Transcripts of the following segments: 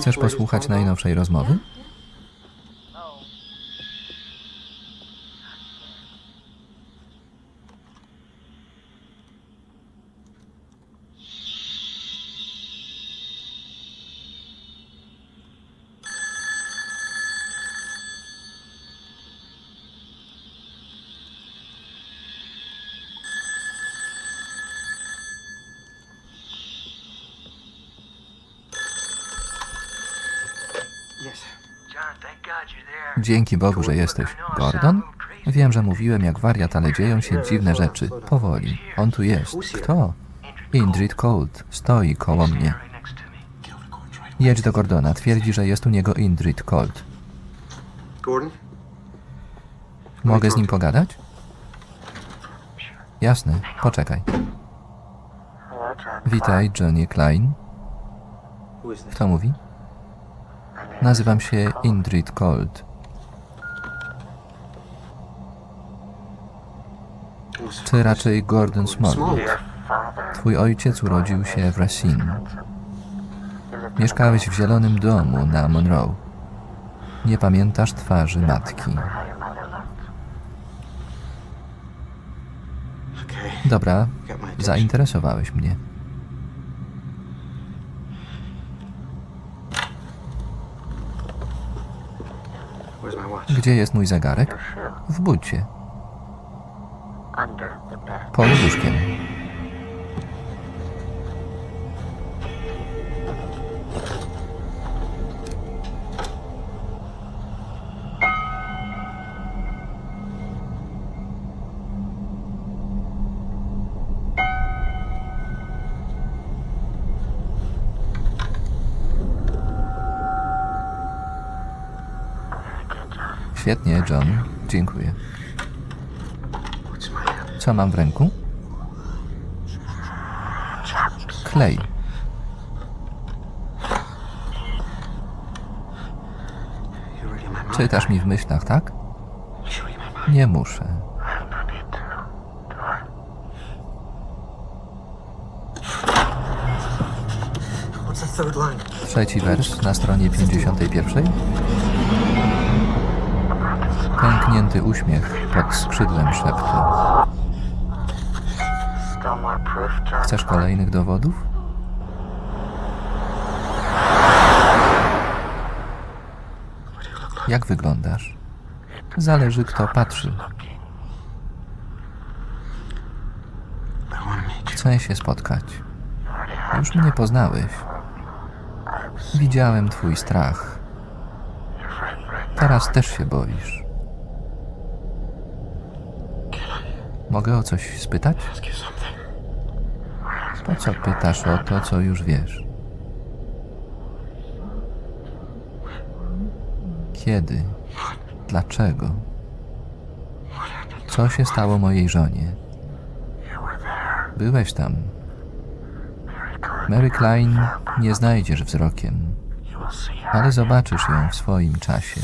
Chcesz posłuchać najnowszej rozmowy? Dzięki Bogu, że jesteś. Gordon? Wiem, że mówiłem jak wariat, ale dzieją się dziwne rzeczy. Powoli. On tu jest. Kto? Indrid Cold. Stoi koło mnie. Jedź do Gordona. Twierdzi, że jest u niego Indrid Cold. Gordon? Mogę z nim pogadać? Jasne. Poczekaj. Witaj, Johnny Klein. Kto mówi? Nazywam się Indrid Cold. Czy raczej Gordon Smallwood? Twój ojciec urodził się w Racine. Mieszkałeś w zielonym domu na Monroe. Nie pamiętasz twarzy matki. Dobra, zainteresowałeś mnie. Gdzie jest mój zegarek? W bucie. Pod łóżkiem. Świetnie, John. Dziękuję. Co mam w ręku? Klej. Czytasz mi w myślach, tak? Nie muszę. Trzeci wers na stronie 51. Pęknięty uśmiech pod skrzydłem szeptu. Chcesz kolejnych dowodów? Jak wyglądasz? Zależy kto patrzy. Chcę się spotkać. Już mnie poznałeś. Widziałem twój strach. Teraz też się boisz. Mogę o coś spytać? Po co pytasz o to, co już wiesz? Kiedy? Dlaczego? Co się stało mojej żonie? Byłeś tam. Mary Klein nie znajdziesz wzrokiem, ale zobaczysz ją w swoim czasie.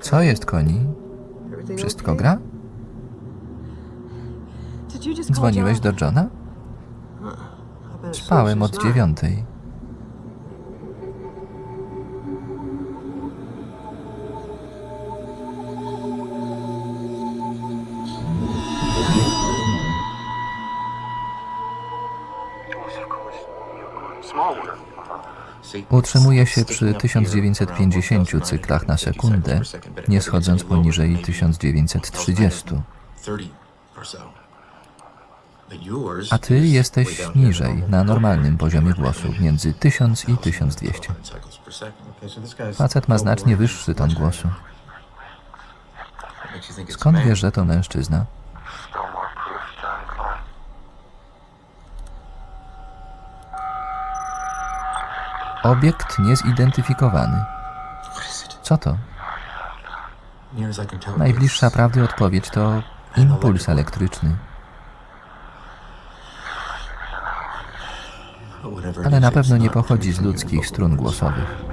Co jest, koni? Wszystko gra? Dzwoniłeś do Johna? Spałem od dziewiątej. Utrzymuje się przy 1950 cyklach na sekundę, nie schodząc poniżej 1930. A ty jesteś niżej, na normalnym poziomie głosu, między 1000 i 1200. Facet ma znacznie wyższy ton głosu. Skąd wiesz, że to mężczyzna? Obiekt niezidentyfikowany. Co to? Najbliższa prawdy odpowiedź to Impuls elektryczny. Ale na pewno nie pochodzi z ludzkich strun głosowych.